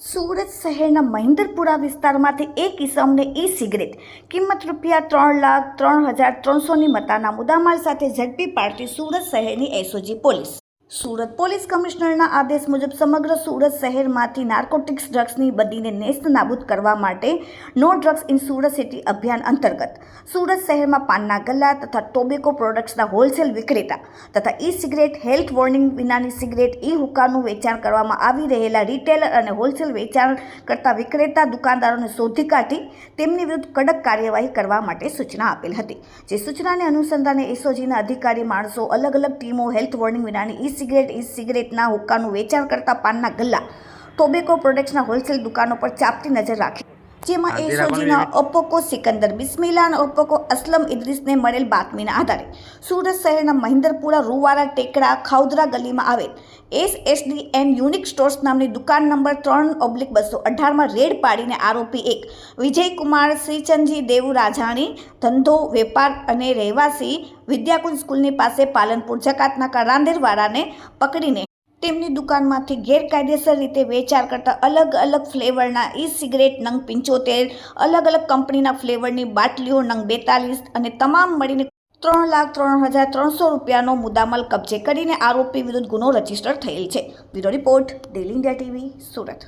સુરત શહેરના મહેન્દ્રપુરા વિસ્તારમાંથી એક ઇસમને ઈ સિગરેટ કિંમત રૂપિયા ત્રણ લાખ ત્રણ હજાર ત્રણસોની મતાના મુદ્દામાલ સાથે ઝડપી પાડતી સુરત શહેરની એસઓજી પોલીસ. સુરત પોલીસ કમિશનરના આદેશ મુજબ સમગ્ર સુરત શહેરમાંથી નાર્કોટિક્સ ડ્રગ્સની બદીને નેસ્ત નાબૂદ કરવા માટે no drugs in Surat city અભિયાન અંતર્ગત સુરત શહેરમાં પાનના ગલ્લા તથા ટોબેકો પ્રોડક્ટ્સના હોલસેલ વિક્રેતા તથા ઈ સિગરેટ હેલ્થ વોર્નિંગ વિનાની સિગરેટ ઈ હુકાનું વેચાણ કરવામાં આવી રહેલા રિટેલર અને હોલસેલ વેચાણ કરતા વિક્રેતા દુકાનદારોને શોધી કાઢી તેમની વિરુદ્ધ કડક કાર્યવાહી કરવા માટે સૂચના આપેલ હતી. જે સૂચનાને અનુસંધાને એસઓજીના અધિકારી માણસો અલગ અલગ ટીમો હેલ્થ વોર્નિંગ વિનાની ઈ સિગરેટ ઈ સિગરેટના હુક્કાનું વેચાણ કરતા પાનના ગલ્લા, ટોબેકો પ્રોડક્ટ્સના હોલસેલ દુકાનો પર ચાપતી નજર રાખી. જેમાં એ સોજીના જીરા સિકંદર બિસ્મિલ્લા અને અસલમ ઇદ્રીસને મળેલ બાતમીના આધારે સુરત શહેરના મહિન્દરપુરા રૂવારા ટેકડા ખાઉદરા ગલીમાં આવેલ S SD N unique stores નામની દુકાન નંબર ત્રણ ઓબ્લિક બસો અઢારમાં રેડ પાડીને આરોપી એક. વિજયકુમાર શ્રીચંદજી દેવ રાજાણી ધંધો વેપાર અને રહેવાસી વિદ્યાકુંજ સ્કૂલની પાસે પાલનપુર જકાતના કારાંદેરવાળાને પકડીને તેમની દુકાનમાંથી ગેરકાયદેસર રીતે વેચાણ કરતા અલગ અલગ ફ્લેવરના ઈ સિગરેટ નંગ પંચોતેર, અલગ અલગ કંપનીના ફ્લેવરની બાટલીઓ નંગ બેતાલીસ અને તમામ મળીને ત્રણ લાખ ત્રણ હજાર ત્રણસો રૂપિયાનો મુદ્દામાલ કબજે કરીને આરોપી વિરુદ્ધ ગુનો રજિસ્ટર થયેલ છે. Bureau report daily India TV, Surat.